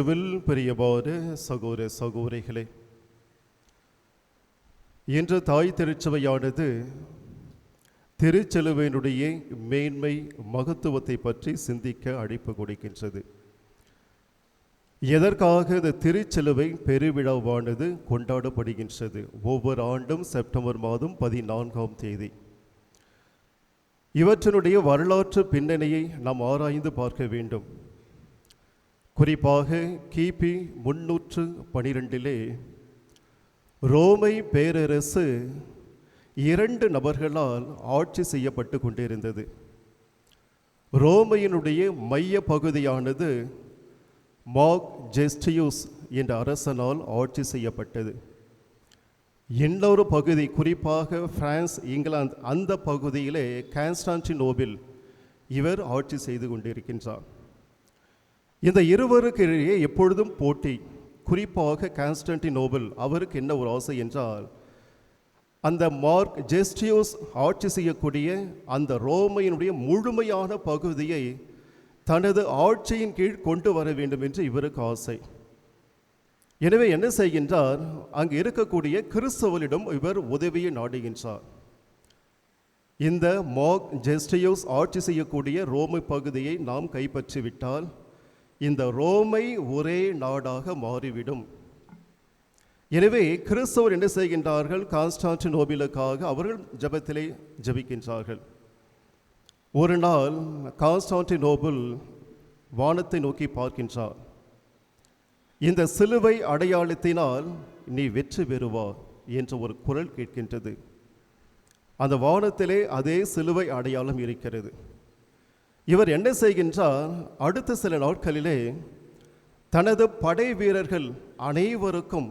கிறிஸ்துவில் பிரியமான சகோர சகோதரிகளே இன்று தாய் திருச்சபையானது திருச்செலுவையினுடைய மேன்மை மகத்துவத்தை பற்றி சிந்திக்க அழைப்பு கொடுக்கின்றது. எதற்காக இந்த திருச்செலுவை பெருவிழாவானது கொண்டாடப்படுகின்றது? ஒவ்வொரு ஆண்டும் செப்டம்பர் மாதம் பதினான்காம் தேதி. இவற்றினுடைய வரலாற்று பின்னணியை நாம் ஆராய்ந்து பார்க்க வேண்டும். குறிப்பாக கிபி முன்னூற்று பனிரெண்டிலே ரோமை பேரரசு இரண்டு நபர்களால் ஆட்சி செய்யப்பட்டு கொண்டிருந்தது. ரோமையினுடைய மைய பகுதியானது மாக் ஜெஸ்டியூஸ் என்ற அரசனால் ஆட்சி செய்யப்பட்டது. இன்னொரு பகுதி குறிப்பாக பிரான்ஸ் இங்கிலாந்து அந்த பகுதியிலே கான்ஸ்டான்டினோபில் இவர் ஆட்சி செய்து கொண்டிருக்கின்றார். இந்த இருவருக்கு இடையே எப்பொழுதும் போட்டி. குறிப்பாக கான்ஸ்டன்டி நோபல் அவருக்கு என்ன ஒரு ஆசை என்றால் அந்த மார்க் ஜெஸ்டியோஸ் ஆட்சி செய்யக்கூடிய அந்த ரோமையினுடைய முழுமையான பகுதியை தனது ஆட்சியின் கீழ் கொண்டு வர வேண்டும் என்று இவருக்கு ஆசை. எனவே என்ன செய்கின்றார் அங்கு இருக்கக்கூடிய கிறிஸ்தவரிடம் இவர் உதவியை நாடுகின்றார். இந்த மார்க் ஜெஸ்டியோஸ் ஆட்சி செய்யக்கூடிய ரோமை பகுதியை நாம் கைப்பற்றிவிட்டால் இந்த ரோமை ஒரே நாடாக மாறிவிடும். எனவே கிறிஸ்தவர் என்ன செய்கின்றார்கள்? கான்ஸ்டான்டினோபிலுக்காக அவர்கள் ஜெபத்திலே ஜெபிக்கின்றார்கள். ஒரு நாள் கான்ஸ்டான்டினோபிள் வானத்தை நோக்கி பார்க்கின்றார். இந்த சிலுவை அடையாளத்தினால் நீ வெற்றி பெறுவா என்ற ஒரு குரல் கேட்கின்றது. அந்த வானத்திலே அதே சிலுவை அடையாளம் இருக்கிறது. இவர் என்ன செய்கின்றார்? அடுத்த சில நாட்களிலே தனது படை வீரர்கள் அனைவருக்கும்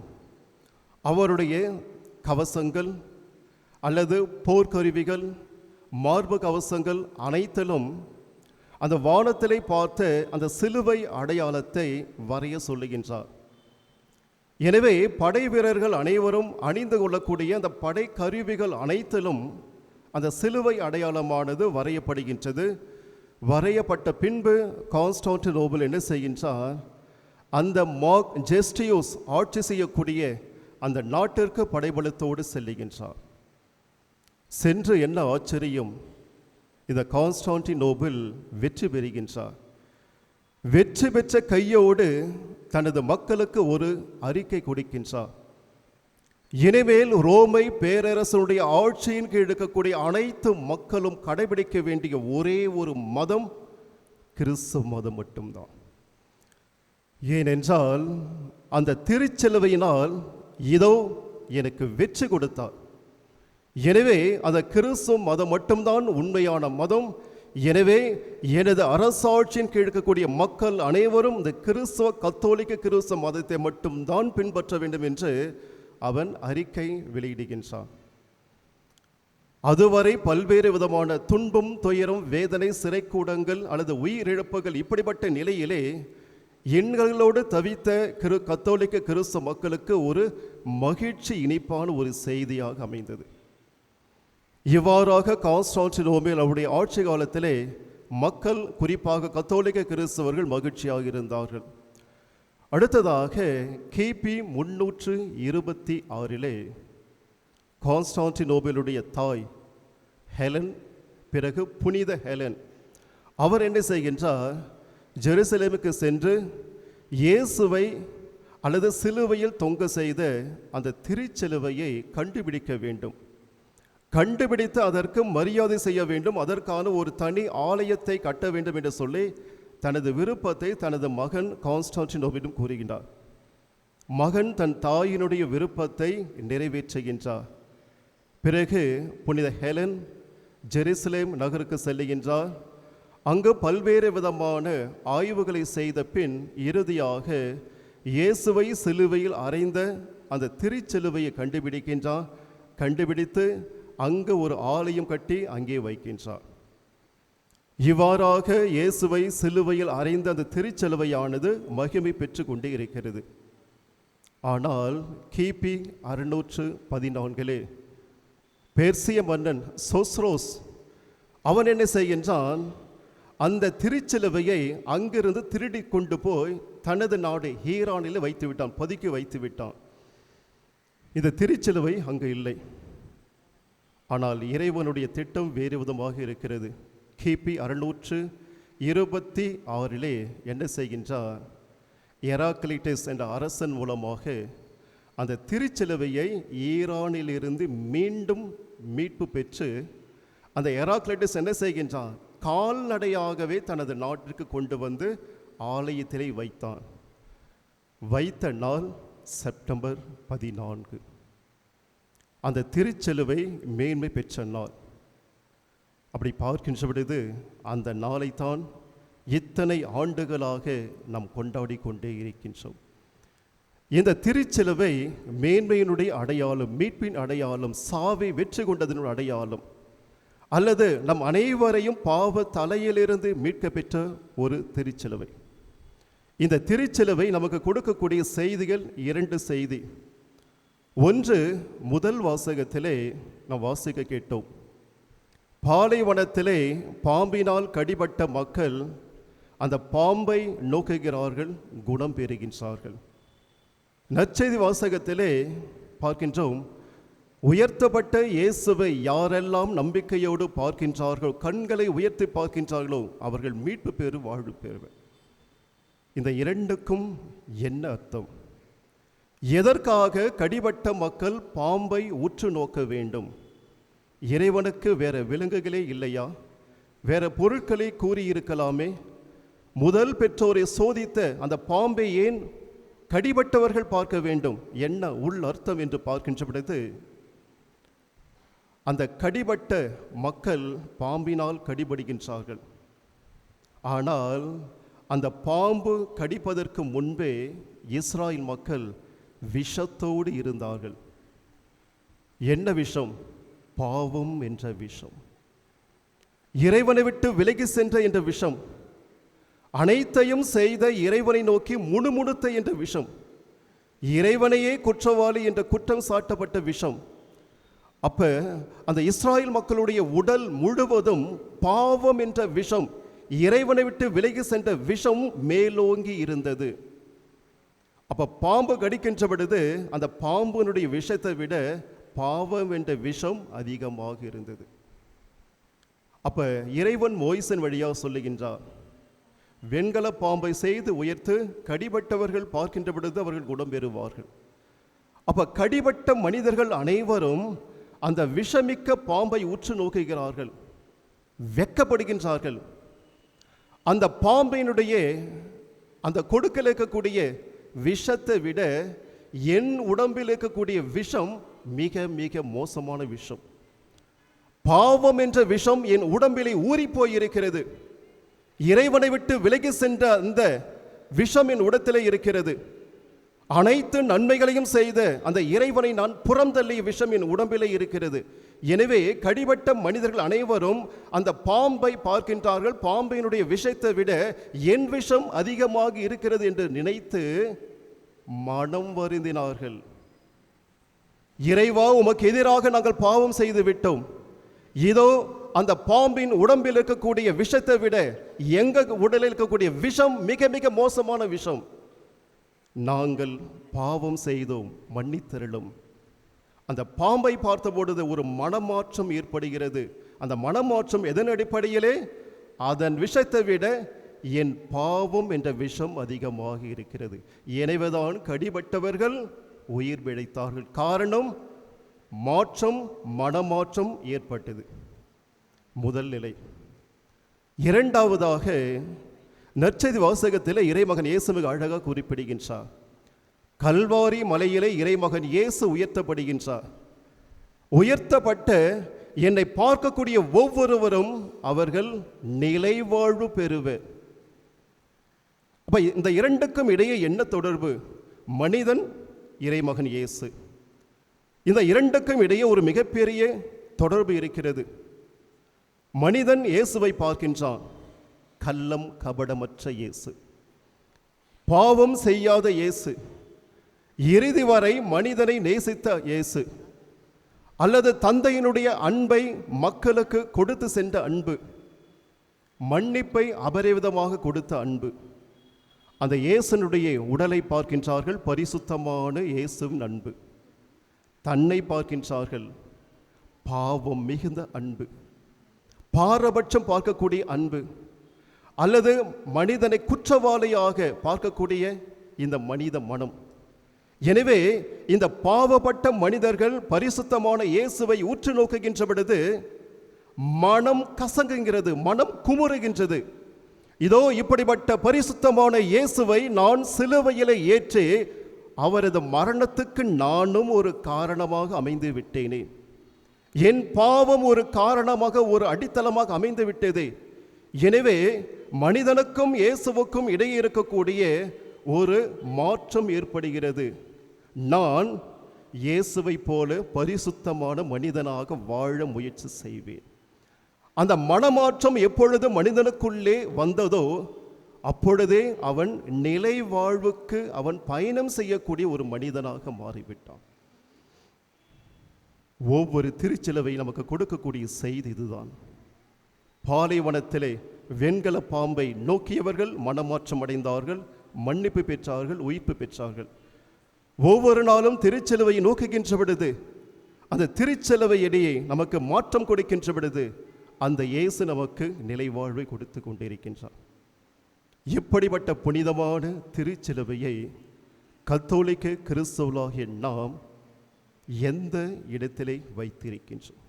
அவருடைய கவசங்கள் அல்லது போர்க்கருவிகள் மார்பு கவசங்கள் அனைத்திலும் அந்த வானத்திலே பார்த்த அந்த சிலுவை அடையாளத்தை வரைய சொல்லுகின்றார். எனவே படை வீரர்கள் அனைவரும் அணிந்து கொள்ளக்கூடிய அந்த படை கருவிகள் அனைத்திலும் அந்த சிலுவை அடையாளமானது வரையப்படுகின்றது. வரையப்பட்ட பின்பு கான்ஸ்டான்டினோபிள் என்ன செய்கின்றார்? அந்த மாக் ஜெஸ்டியோஸ் ஆட்சி செய்யக்கூடிய அந்த நாட்டிற்கு படைபலத்தோடு செல்லுகின்றார். சென்று என்ன ஆச்சரியம்? இந்த கான்ஸ்டான்டினோபிள் வெற்றி பெறுகின்றார். வெற்றி பெற்ற கையோடு தனது மக்களுக்கு ஒரு அறிக்கை கொடுக்கின்றார். இனிமேல் ரோமை பேரரசனுடைய ஆட்சியின் கீழ் இருக்கக்கூடிய அனைத்து மக்களும் கடைபிடிக்க வேண்டிய ஒரே ஒரு மதம் கிறிஸ்துவ மதம் மட்டும்தான். ஏனென்றால் அந்த திருச்செலவையினால் இதோ எனக்கு வெற்றி கொடுத்தார். எனவே அந்த கிறிஸ்துவ மதம் மட்டும்தான் உண்மையான மதம். எனவே எனது அரசாட்சியின் கீழ் இருக்கக்கூடிய மக்கள் அனைவரும் இந்த கிறிஸ்துவ கத்தோலிக்க கிறிஸ்துவ மதத்தை மட்டும்தான் பின்பற்ற வேண்டும் என்று அவன் அறிக்கை வெளியிடுகின்றான். அதுவரை பல்வேறு விதமான துன்பம் துயரம் வேதனை சிறைக்கூடங்கள் அல்லது உயிரிழப்புகள் இப்படிப்பட்ட நிலையிலே எண்களோடு தவித்த கிரு கத்தோலிக்க கிறிஸ்து மக்களுக்கு ஒரு மகிழ்ச்சி இனிப்பான ஒரு செய்தியாக அமைந்தது. இவ்வாறாக கான்ஸ்டான்டினோமில் அவருடைய ஆட்சி காலத்திலே மக்கள் குறிப்பாக கத்தோலிக்க கிறிஸ்தவர்கள் மகிழ்ச்சியாக இருந்தார்கள். அடுத்ததாக கிபி முன்னூற்று இருபத்தி ஆறிலே கான்ஸ்டான்டினோபிலுடைய தாய் ஹெலன் பிறகு புனித ஹெலன். அவர் என்ன செய்கின்றார்? ஜெருசலேமுக்கு சென்று இயேசுவை அல்லது சிலுவையில் தொங்க செய்த அந்த திருச்சிலுவையை கண்டுபிடிக்க வேண்டும். கண்டுபிடித்து அதற்கு மரியாதை செய்ய வேண்டும். அதற்கான ஒரு தனி ஆலயத்தை கட்ட வேண்டும் என்று சொல்லி தனது விருப்பத்தை தனது மகன் கான்ஸ்டான்டினோவிடம் கூறுகின்றார். மகன் தன் தாயினுடைய விருப்பத்தை நிறைவேற்றுகின்றார். பிறகு புனித ஹெலன் ஜெருசலேம் நகருக்கு செல்லுகின்றார். அங்கு பல்வேறு விதமான ஆய்வுகளை செய்த பின் இறுதியாக இயேசுவை சிலுவையில் அறைந்த அந்த திருச்சிலுவையை கண்டுபிடிக்கின்றார். கண்டுபிடித்து அங்கு ஒரு ஆலயம் கட்டி அங்கே வைக்கின்றார். இவ்வாறாக இயேசுவை சிலுவையில் அறைந்த அந்த திருச்சிலுவையானது மகிமை பெற்று கொண்டே இருக்கிறது. ஆனால் கிபி அறுநூற்று பதினான்கிலே பெர்சிய மன்னன் சோஸ்ரோஸ் அவன் என்ன செய்கின்றான் அந்த திருச்சிலுவையை அங்கிருந்து திருடி கொண்டு போய் தனது நாடு ஹீரானில் வைத்து விட்டான் பதுக்கி வைத்து விட்டான். இந்த திருச்சிலுவை அங்கு இல்லை. ஆனால் இறைவனுடைய திட்டம் வேறு விதமாக இருக்கிறது. கிபி அறுநூற்று இருபத்தி ஆறிலே என்ன செய்கின்றார்? எராக்லிட்டஸ் என்ற அரசன் மூலமாக அந்த திருச்சிலுவையை ஈரானிலிருந்து மீண்டும் மீட்பு பெற்று அந்த எராக்லிட்டஸ் என்ன செய்கின்றார்? கால்நடையாகவே தனது நாட்டிற்கு கொண்டு வந்து ஆலயத்திலே வைத்தான் வைத்த நாள் செப்டம்பர் பதினான்கு. அந்த திருச்செலுவை மேன்மை பெற்ற நாள். அப்படி பார்க்கின்ற பொழுது அந்த நாளைத்தான் இத்தனை ஆண்டுகளாக நாம் கொண்டாடி கொண்டே இருக்கின்றோம். இந்த திருச்சிலுவை மேன்மையினுடைய அடையாளம் மீட்பின் அடையாளம் சாவை வெற்றி கொண்டதனுடைய அடையாளம் அல்லது நம் அனைவரையும் பாவ தலையிலிருந்து மீட்க பெற்ற ஒரு திருச்சிலுவை. இந்த திருச்சிலுவை நமக்கு கொடுக்கக்கூடிய செய்திகள் இரண்டு செய்தி. ஒன்று முதல் வாசகத்திலே நாம் வாசிக்க கேட்டோம். பாலைவனத்திலே பாம்பினால் கடிபட்ட மக்கள் அந்த பாம்பை நோக்குகிறார்கள் குணம் பெறுகின்றார்கள். நற்செய்தி வாசகத்திலே பார்க்கின்றோம் உயர்த்தப்பட்ட இயேசுவை யாரெல்லாம் நம்பிக்கையோடு பார்க்கின்றார்களோ கண்களை உயர்த்தி பார்க்கின்றார்களோ அவர்கள் மீட்பு பெறு வாழ்வு பெறுவர். இந்த இரண்டுக்கும் என்ன அர்த்தம்? எதற்காக கடிபட்ட மக்கள் பாம்பை உற்று நோக்க வேண்டும்? இறைவனுக்கு வேற விலங்குகளே இல்லையா? வேற பொருட்களை கூறியிருக்கலாமே. முதல் பெற்றோரை சோதித்த அந்த பாம்பை ஏன் கடிபட்டவர்கள் பார்க்க வேண்டும்? என்ன உள் அர்த்தம் என்று பார்க்கின்ற பொழுது அந்த கடிபட்ட மக்கள் பாம்பினால் கடிபடுகின்றார்கள். ஆனால் அந்த பாம்பு கடிப்பதற்கு முன்பே இஸ்ராயல் மக்கள் விஷத்தோடு இருந்தார்கள். என்ன விஷம்? பாவம் என்ற விஷம். இறைவனை விட்டு விலகி சென்ற என்ற விஷம். அனைத்தையும் செய்த இறைவனை நோக்கி முணுமுணுத்த என்ற விஷம். இறைவனையே குற்றவாளி என்ற குற்றம் சாட்டப்பட்ட விஷம். அப்ப அந்த இஸ்ராயல் மக்களுடைய உடல் முழுவதும் பாவம் என்ற விஷம் இறைவனை விட்டு விலகி சென்ற விஷம் மேலோங்கி இருந்தது. அப்ப பாம்பு கடிக்கின்ற பொழுது அந்த பாம்புனுடைய விஷத்தை விட பாவம் என்ற விஷம் அதிகமாக இருந்தது. அப்ப இறைவன் மோய்சன் வழியாக சொல்லுகின்றார் வெண்கல பாம்பை செய்து உயர்த்து கடிபட்டவர்கள் பார்க்கின்ற பொழுது அவர்கள் குணம் பெறுவார்கள். அப்ப கடிபட்ட மனிதர்கள் அனைவரும் அந்த விஷமிக்க பாம்பை உற்று நோக்குகிறார்கள் வெக்கப்படுகின்றார்கள். அந்த பாம்பினுடைய அந்த கொடுக்கல் இருக்கக்கூடிய விஷத்தை விட என் உடம்பில் இருக்கக்கூடிய விஷம் மிக மிக மோசமான விஷம். பாவம் என்ற விஷம் என் உடம்பிலே ஊறி போயிருக்கிறது இறைவனை விட்டு விலகி சென்ற அந்த விஷம் என் உடத்திலே இருக்கிறது. அனைத்து நன்மைகளையும் செய்த அந்த இறைவனை நான் புறந்தள்ளிய விஷம் என் உடம்பிலே இருக்கிறது. எனவே கடிபட்ட மனிதர்கள் அனைவரும் அந்த பாம்பை பார்க்கின்றார்கள். பாம்பினுடைய விஷத்தை விட என் விஷம் அதிகமாக இருக்கிறது என்று நினைத்து மனம் வருந்தினார்கள். இறைவா உமக்கு எதிராக நாங்கள் பாவம் செய்து விட்டோம் இதோ அந்த பாம்பின் உடம்பில் இருக்கக்கூடிய விஷத்தை விட எங்க உடலில் இருக்கக்கூடிய விஷம் மிக மிக மோசமான விஷம். நாங்கள் பாவம் செய்தோம் மன்னித்தருளும். அந்த பாம்பை பார்த்தபொழுது ஒரு மனமாற்றம் ஏற்படுகிறது. அந்த மனமாற்றம் எதன் அடிப்படையிலே? அதன் விஷத்தை விட என் பாவம் என்ற விஷம் அதிகமாக இருக்கிறது. எனவேதான் கடிபட்டவர்கள் உயிர் பிழைத்தார்கள். காரணம் மாற்றம் மனமாற்றம் ஏற்பட்டது. முதல் நிலை. இரண்டாவதாக நற்செய்தி வாசகத்தில் இறைமகன் இயேசு மிக அழகாக குறிப்பிடுகின்றார். கல்வாரி மலையிலே இறைமகன் இயேசு உயர்த்தப்படுகின்றார். உயர்த்தப்பட்ட என்னை பார்க்கக்கூடிய ஒவ்வொருவரும் அவர்கள் நிலைவாழ்வு பெறுவர். அப்ப இந்த இரண்டுக்கும் இடையே என்ன தொடர்பு? மனிதன் இறைமகன் இயேசு. இந்த இரண்டுக்கும் இடையே ஒரு மிகப்பெரிய தொடர்பு இருக்கிறது. மனிதன் இயேசுவை பார்க்கின்றான். கள்ளம் கபடமற்ற இயேசு. பாவம் செய்யாத இயேசு. இறுதி வரை மனிதனை நேசித்த இயேசு. அல்லது தந்தையினுடைய அன்பை மக்களுக்கு கொடுத்து சென்ற அன்பு. மன்னிப்பை அபரிவிதமாக கொடுத்த அன்பு. அந்த இயேசனுடைய உடலை பார்க்கின்றார்கள் பரிசுத்தமான இயேசுவின் அன்பு. தன்னை பார்க்கின்றார்கள் பாவம் மிகுந்த அன்பு. பாரபட்சம் பார்க்கக்கூடிய அன்பு அல்லது மனிதனை குற்றவாளியாக பார்க்கக்கூடிய இந்த மனித மனம். எனவே இந்த பாவப்பட்ட மனிதர்கள் பரிசுத்தமான இயேசுவை உற்று நோக்குகின்ற பொழுது மனம் கசங்குகிறது மனம் குமுறுகின்றது. இதோ இப்படிப்பட்ட பரிசுத்தமான இயேசுவை நான் சிலுவையிலே ஏற்றி அவரது மரணத்துக்கு நானும் ஒரு காரணமாக அமைந்து விட்டேனே. என் பாவம் ஒரு காரணமாக ஒரு அடித்தளமாக அமைந்து விட்டது. எனவே மனிதனுக்கும் இயேசுவுக்கும் இடையே இருக்கக்கூடிய ஒரு மாற்றம் ஏற்படுகிறது. நான் இயேசுவை போல பரிசுத்தமான மனிதனாக வாழ முயற்சி செய்வேன். அந்த மனமாற்றம் எப்பொழுது மனிதனுக்குள்ளே வந்ததோ அப்பொழுதே அவன் நிலை வாழ்வுக்கு அவன் பயணம் செய்யக்கூடிய ஒரு மனிதனாக மாறிவிட்டான். ஒவ்வொரு திருச்சிலுவை நமக்கு கொடுக்கக்கூடிய செய்தி இதுதான். பாலைவனத்திலே வெண்கல பாம்பை நோக்கியவர்கள் மனமாற்றம் அடைந்தார்கள் மன்னிப்பு பெற்றார்கள் உயிர்ப்பு பெற்றார்கள். ஒவ்வொரு நாளும் திருச்சிலுவையை நோக்குகின்ற பொழுது அந்த திருச்சிலுவை இடையே நமக்கு மாற்றம் கொடுக்கின்ற பொழுது அந்த இயேசு நமக்கு நிலைவாழ்வை கொடுத்து கொண்டிருக்கின்றார். இப்படிப்பட்ட புனிதமான திருச்சிலுவையை கத்தோலிக்க கிறிஸ்தவளாகிய நாம் எந்த இடத்திலே வைத்திருக்கின்றோம்?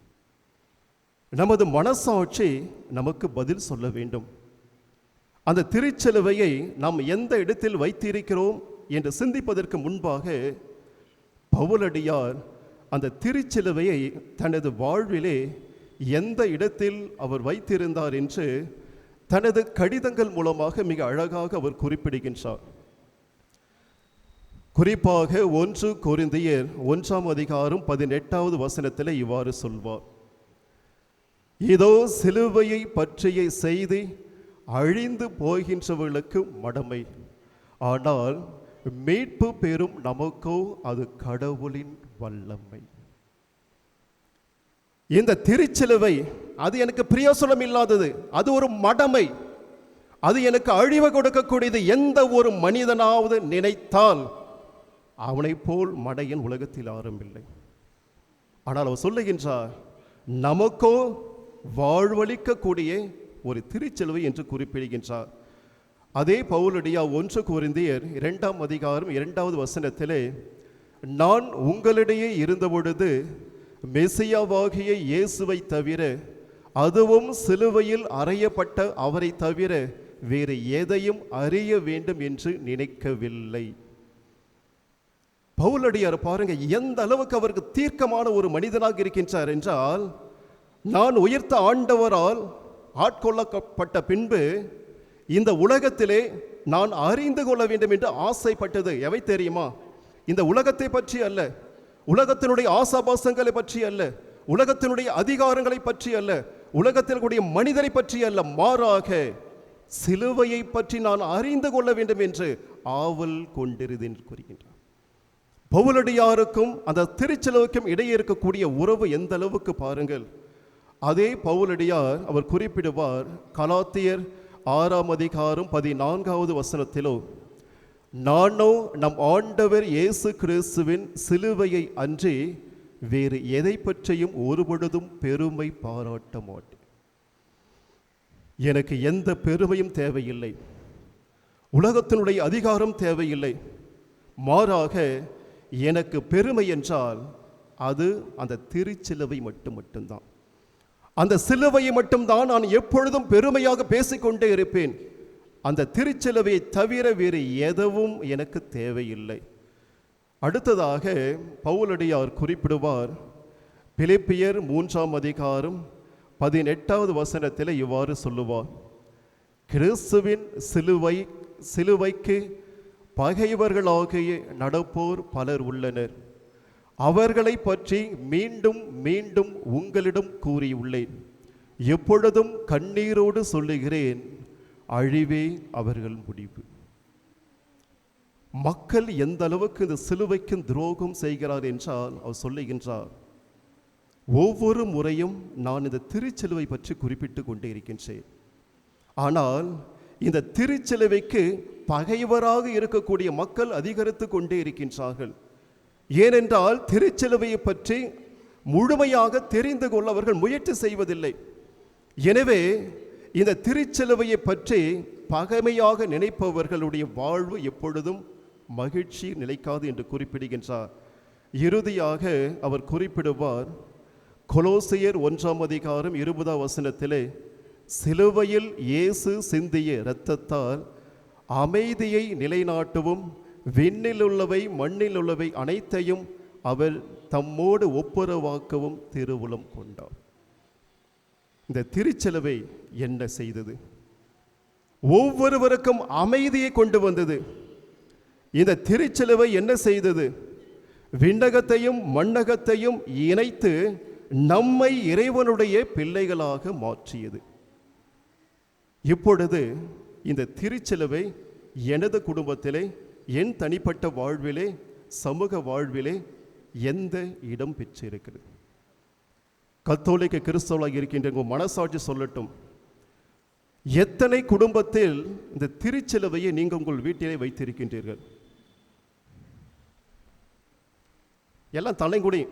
நமது மனசாட்சி நமக்கு பதில் சொல்ல வேண்டும். அந்த திருச்சிலுவையை நாம் எந்த இடத்தில் வைத்திருக்கிறோம் என்று சிந்திப்பதற்கு முன்பாக பவுலடியார் அந்த திருச்சிலுவையை தனது வாழ்விலே எந்த இடத்தில் அவர் வைத்திருந்தார் என்று தனது கடிதங்கள் மூலமாக மிக அழகாக அவர் குறிப்பிடுகின்றார். குறிப்பாக ஒன்று கொரிந்தியர் ஒன்றாம் அதிகாரம் பதினெட்டாவது வசனத்தில் இவ்வாறு சொல்வார். இதோ சிலுவையை பற்றிய செய்தி அழிந்து போகின்றவர்களுக்கு மடமை. ஆனால் மீட்பு பெறும் நமக்கோ அது கடவுளின் வல்லமை. இந்த திருச்சிலுவை அது எனக்கு பிரியோசனம் இல்லாதது. அது ஒரு மடமை. அது எனக்கு அழிவு கொடுக்கக்கூடியது. எந்த ஒரு மனிதனாவது நினைத்தால் அவனைப் போல் மடையன் உலகத்தில் ஆரம்பில்லை ஆனால் அவர் சொல்லுகின்றார் நமக்கோ வாழ்வளிக்கக்கூடிய ஒரு திருச்சிலுவை என்று குறிப்பிடுகின்றார். அதே பவுலடியா ஒன்று குருந்தியர் இரண்டாம் அதிகாரம் இரண்டாவது வசனத்திலே நான் உங்களிடையே இருந்தபொழுது மெசியாவாகிய இயேசுவை தவிர அதுவும் சிலுவையில் அறையப்பட்ட அவரை தவிர வேறு எதையும் அறிய வேண்டும் என்று நினைக்கவில்லை. பவுலடியார் பாருங்க எந்த அளவுக்கு அவருக்கு தீர்க்கமான ஒரு மனிதனாக இருக்கின்றார் என்றால் நான் உயர்த்த ஆண்டவரால் ஆட்கொள்ளப்பட்ட பின்பு இந்த உலகத்திலே நான் அறிந்து கொள்ள வேண்டும் என்று ஆசைப்பட்டது எவை தெரியுமா? இந்த உலகத்தை பற்றி அல்ல. உலகத்தினுடைய ஆசாபாசங்களை பற்றி அல்ல உலகத்தினுடைய அதிகாரங்களை பற்றி அல்ல உலகத்தில் கூடிய மனிதரை பற்றி அல்ல மாறாக சிலுவையை பற்றி நான் அறிந்து கொள்ள வேண்டும் என்று ஆவல் கொண்டிருது என்று கூறுகின்றார். பவுலடியாருக்கும் அந்த திருச்சிலுவுக்கும் இடையே இருக்கக்கூடிய உறவு எந்த அளவுக்கு பாருங்கள். அதே பவுலடியார் அவர் குறிப்பிடுவார் கலாத்தியர் ஆறாம் அதிகாரம் பதினான்காவது வசனத்திலோ நானோ நம் ஆண்டவர் இயேசு கிறிஸ்துவின் சிலுவையை அன்றி வேறு எதை பற்றியும் ஒருபொழுதும் பெருமை பாராட்ட மாட்டேன். எனக்கு எந்த பெருமையும் தேவையில்லை. உலகத்தினுடைய அதிகாரம் தேவையில்லை. மாறாக எனக்கு பெருமை என்றால் அது அந்த திருச்சிலுவை மட்டும் மட்டும்தான். அந்த சிலுவையை மட்டும்தான் நான் எப்பொழுதும் பெருமையாக பேசிக்கொண்டே இருப்பேன். அந்த திருச்செலவை தவிர வேறு எதுவும் எனக்கு தேவையில்லை. அடுத்ததாக பவுலடியார் குறிப்பிடுவார் பிலிப்பியர் மூன்றாம் அதிகாரம் பதினெட்டாவது வசனத்தில் இவ்வாறு சொல்லுவார். கிறிஸ்துவின் சிலுவை சிலுவைக்கு பகைவர்களாகிய நடப்போர் பலர் உள்ளனர். அவர்களை பற்றி மீண்டும் மீண்டும் உங்களிடம் கூறியுள்ளேன். எப்பொழுதும் கண்ணீரோடு சொல்லுகிறேன். அழிவே அவர்கள் முடிவு. மக்கள் எந்த அளவுக்கு இந்த சிலுவைக்கும் துரோகம் செய்கிறார் என்றால் அவர் சொல்லுகின்றார் ஒவ்வொரு முறையும் நான் இந்த திருச்சிலுவை பற்றி குறிப்பிட்டு கொண்டே இருக்கின்றேன். ஆனால் இந்த திருச்சிலுவைக்கு பகைவராக இருக்கக்கூடிய மக்கள் அதிகரித்து கொண்டே இருக்கின்றார்கள். ஏனென்றால் திருச்சிலுவையை பற்றி முழுமையாக தெரிந்து கொள்ள அவர்கள் முயற்சி செய்வதில்லை. எனவே இந்த திருச்சிலுவையை பற்றி பகைமையாக நினைப்பவர்களுடைய வாழ்வு எப்பொழுதும் மகிழ்ச்சி நிலைக்காது என்று குறிப்பிடுகின்றார். இறுதியாக அவர் குறிப்பிடுவார் கொலோசியர் ஒன்றாம் அதிகாரம் இருபதாம் வசனத்திலே சிலுவையில் இயேசு சிந்திய இரத்தத்தால் அமைதியை நிலைநாட்டவும் விண்ணில் உள்ளவை மண்ணில் உள்ளவை அனைத்தையும் அவர் தம்மோடு ஒப்புரவாக்கவும் திருவுளம் கொண்டார். இந்த திருச்செலவை என்ன செய்தது? ஒவ்வொருவருக்கும் அமைதியை கொண்டு வந்தது. இந்த திருச்செலவை என்ன செய்தது? விண்ணகத்தையும் மண்ணகத்தையும் இணைத்து நம்மை இறைவனுடைய பிள்ளைகளாக மாற்றியது. இப்பொழுது இந்த திருச்செலவை எனது குடும்பத்திலே என் தனிப்பட்ட வாழ்விலே சமூக வாழ்விலே எந்த இடம் பெற்றிருக்கிறது? கத்தோலிக்க கிறிஸ்தவளாக இருக்கின்ற உங்கள் மனசாட்சி சொல்லட்டும். எத்தனை குடும்பத்தில் இந்த திருச்சிலுவையை நீங்கள் உங்கள் வீட்டிலே வைத்திருக்கின்றீர்கள்? எல்லாம் தலைங்குடி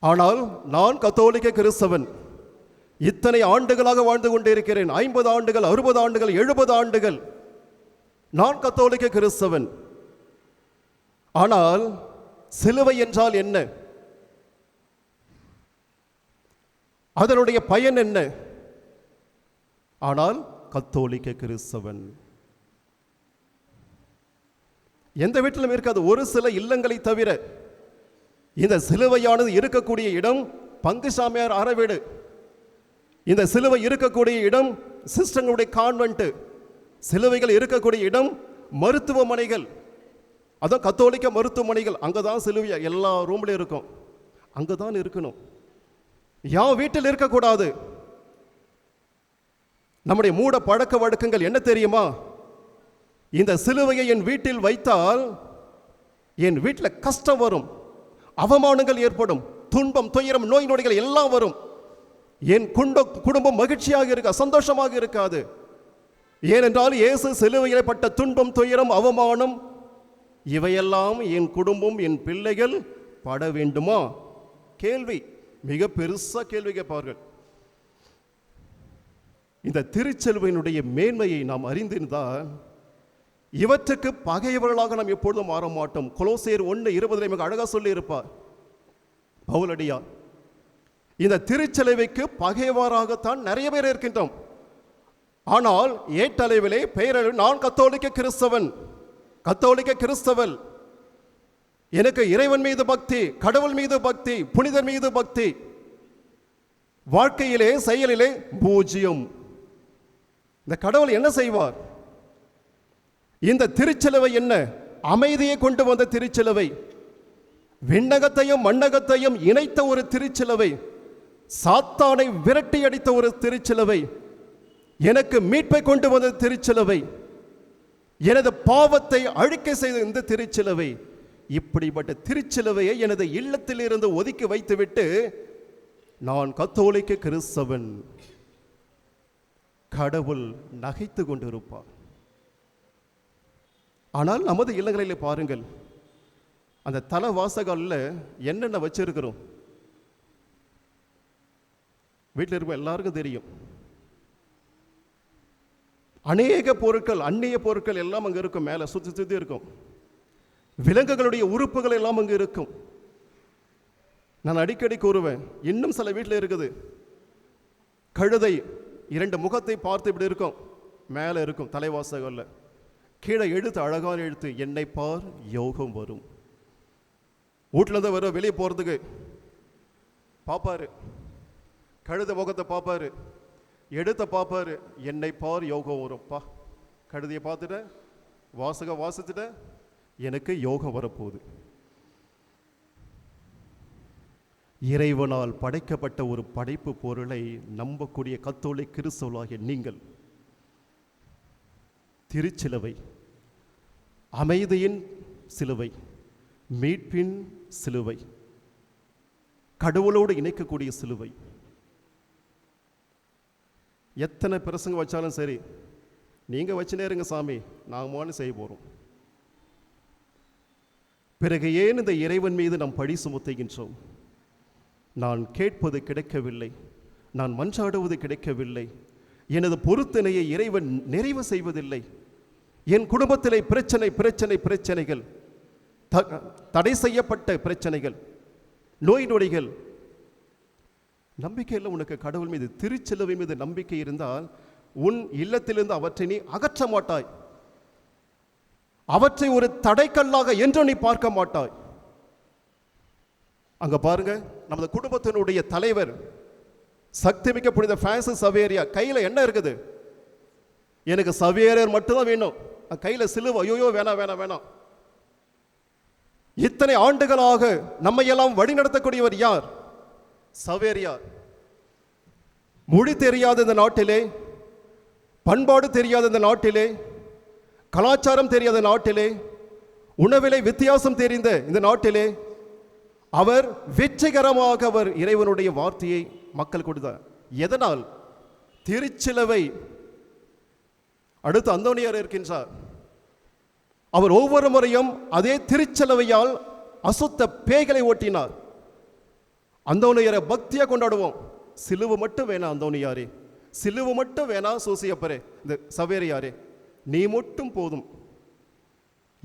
ஆனால் நான் கத்தோலிக்க கிறிஸ்தவன். இத்தனை ஆண்டுகளாக வாழ்ந்து கொண்டிருக்கிறேன். ஐம்பது ஆண்டுகள் அறுபது ஆண்டுகள் எழுபது ஆண்டுகள். நான் கத்தோலிக்க கிறிஸ்தவன். ஆனால் சிலுவை என்றால் என்ன? அதனுடைய பயன் என்ன? ஆனால் கத்தோலிக்க கிறிஸ்தவன். எந்த வீட்டிலும் இருக்காது. ஒரு சில இல்லங்களை தவிர இந்த சிலுவையானது இருக்கக்கூடிய இடம் பங்கு சாமியார் அறவீடு இந்த சிலுவை இருக்கக்கூடிய இடம் சிஸ்டங்களுடைய கான்வென்ட். சிலுவைகள் இருக்கக்கூடிய இடம் மருத்துவமனைகள். அதான் கத்தோலிக்க மருத்துவமனைகள் அங்கே தான் சிலுவை எல்லா ரூம்லையும் இருக்கும். அங்கே தான் இருக்கணும். யான் வீட்டில் இருக்கக்கூடாது? நம்முடைய மூட பழக்க வழக்கங்கள் என்ன தெரியுமா? இந்த சிலுவையை என் வீட்டில் வைத்தால் என் வீட்டில் கஷ்டம் வரும். அவமானங்கள் ஏற்படும். துன்பம் துயரம் நோய் நொடிகள் எல்லாம் வரும். என் குண்ட குடும்பம் மகிழ்ச்சியாக இருக்க? சந்தோஷமாக இருக்காது. ஏனென்றால் இயேசு சிலுவையிலே பட்ட துன்பம் துயரம் அவமானம் இவையெல்லாம் என் குடும்பம் என் பிள்ளைகள் பட வேண்டுமா? கேள்வி. மிக பெருசாக கேள்வி கேட்பார்கள். இந்த திருச்செல்வையினுடைய மேன்மையை நாம் அறிந்திருந்தால் இவற்றுக்கு பகைவர்களாக நாம் எப்பொழுதும் மாற மாட்டோம். கொலோசேர் ஒன்று இருபதில் மிக அழகாக சொல்லியிருப்பார். பவுலடியார் இந்த திருச்செலவைக்கு பகைவராகத்தான் நிறைய பேர் இருக்கின்றோம். ஆனால் ஏட்டளவிலே பெயரளவில் நான் கத்தோலிக்க கிறிஸ்தவன். கத்தோலிக்க கிறிஸ்தவல் எனக்கு இறைவன் மீது பக்தி கடவுள் மீது பக்தி புனிதர் மீது பக்தி வாழ்க்கையிலே செயலிலே பூஜ்ஜியம். இந்த கடவுள் என்ன செய்வார்? இந்த திருச்சிலுவை என்ன? அமைதியை கொண்டு வந்த திருச்சிலுவை விண்ணகத்தையும் மண்ணகத்தையும் இணைத்த ஒரு திருச்சிலுவை சாத்தானை விரட்டி அடித்த ஒரு திருச்சிலுவை எனக்கு மீட்பை கொண்டு வந்த திருச்சிலுவை எனது பாவத்தை அழிக்க செய்த இந்த திருச்சிலுவை இப்படிப்பட்ட திருச்சிலுவையை எனது இல்லத்தில் இருந்து ஒதுக்கி வைத்துவிட்டு நான் கத்தோலிக்க கிறிஸ்தவன். கடவுள் நகைத்து கொண்டிருப்பார். ஆனால் நமது இல்லங்களில் பாருங்கள் அந்த தல வாசகாலில் என்னென்ன வச்சிருக்கிறோம்? வீட்டில் இருக்க எல்லாருக்கும் தெரியும். அநேக பொருட்கள் அந்நிய பொருட்கள் எல்லாம் அங்கே இருக்கும். மேலே சுற்றி சுற்றி இருக்கும். விலங்குகளுடைய உறுப்புகள் எல்லாம் அங்கே இருக்கும். நான் அடிக்கடி கூறுவேன் இன்னும் சில வீட்டில் இருக்குது. கழுதை இரண்டு முகத்தை பார்த்து இப்படி இருக்கும். மேலே இருக்கும் தலைவாசகல்ல கீழே எழுத்து அழகான எழுத்து என்னை பார் யோகம் வரும். வீட்டிலேருந்து வர வெளியே போகிறதுக்கு பார்ப்பாரு கழுத முகத்தை பார்ப்பாரு எடுத்த பார்ப்பாரு என்னை பார் யோகம் வரும்ப்பா கழுதியை பார்த்துட்டேன் வாசக வாசிச்சுட்டேன் எனக்கு யோகம் வரப்போகுது. இறைவனால் படைக்கப்பட்ட ஒரு படைப்பு பொருளை நம்பக்கூடிய கத்தோலை கிறிஸ்தவளாகிய நீங்கள் திருச்சிலுவை அமைதியின் சிலுவை மீட்பின் சிலுவை கடவுளோடு இணைக்கக்கூடிய சிலுவை எத்தனை பிரசங்க வச்சாலும் சரி நீங்கள் வச்சுனே இருங்க சாமி நாங்கள் மோனு செய்ய போகிறோம் பிறகு ஏன் இந்த இறைவன் மீது நாம் பழி சுமத்துகின்றோம்? நான் கேட்பது கிடைக்கவில்லை நான் மன்றாடுவது கிடைக்கவில்லை எனது பொருத்தனையை இறைவன் நிறைவு செய்வதில்லை. என் குடும்பத்திலே பிரச்சனை பிரச்சனை பிரச்சனைகள் த- தடை செய்யப்பட்ட பிரச்சனைகள் நோய் நொடிகள் நம்பிக்கையில் உனக்கு கடவுள் மீது திருச்செலவை மீது நம்பிக்கை இருந்தால் உன் இல்லத்திலிருந்து அவற்றை நீ அகற்ற மாட்டாய். அவற்றை ஒரு தடைக்கல்லாக என்றும் நீ பார்க்க மாட்டாய். அங்க பாருங்க நமது குடும்பத்தினுடைய தலைவர் சக்திமிக்க புனித பிரான்சிஸ் சவேரியா கையில் என்ன இருக்குது? எனக்கு சவேரியர் மட்டும்தான் வேணும். கையில் சிலுவ சிலுவை ஐயோ வேணாம் வேணாம் வேணாம். இத்தனை ஆண்டுகளாக நம்மையெல்லாம் வழிநடத்தக்கூடியவர் யார்? சவேரியார். மொழி தெரியாத இந்த நாட்டிலே பண்பாடு தெரியாத இந்த நாட்டிலே கலாச்சாரம் தெரியாத நாட்டிலே உணவிலே வித்தியாசம் தெரிந்த இந்த நாட்டிலே அவர் வெற்றிகரமாக அவர் இறைவனுடைய வார்த்தையை மக்கள் கொடுத்தார். எதனால்? திருச்சிலவை. அடுத்து அந்தோனியார் இருக்கின்றார். அவர் ஒவ்வொரு முறையும் அதே திருச்சலவையால் அசுத்த பேய்களை ஓட்டினார். அந்தோனியரை பக்தியா கொண்டாடுவோம். சிலுவு மட்டும் வேணாம் அந்தோனியாரே. சிலுவு மட்டும் வேணாம் சூசியப்பரே. இந்த சவேரியாரே நீ மட்டும் போதும்.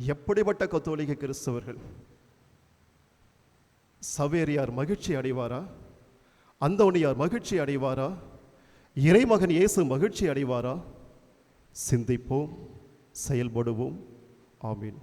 எப்படிப்பட்ட கத்தோலிக கிறிஸ்தவர்கள்? சவேரியார் மகிழ்ச்சி அடைவாரா? அந்தோனியார் மகிழ்ச்சி அடைவாரா? இறைமகன் இயேசு மகிழ்ச்சி அடைவாரா? சிந்திப்போம் செயல்படுவோம். ஆமீன்.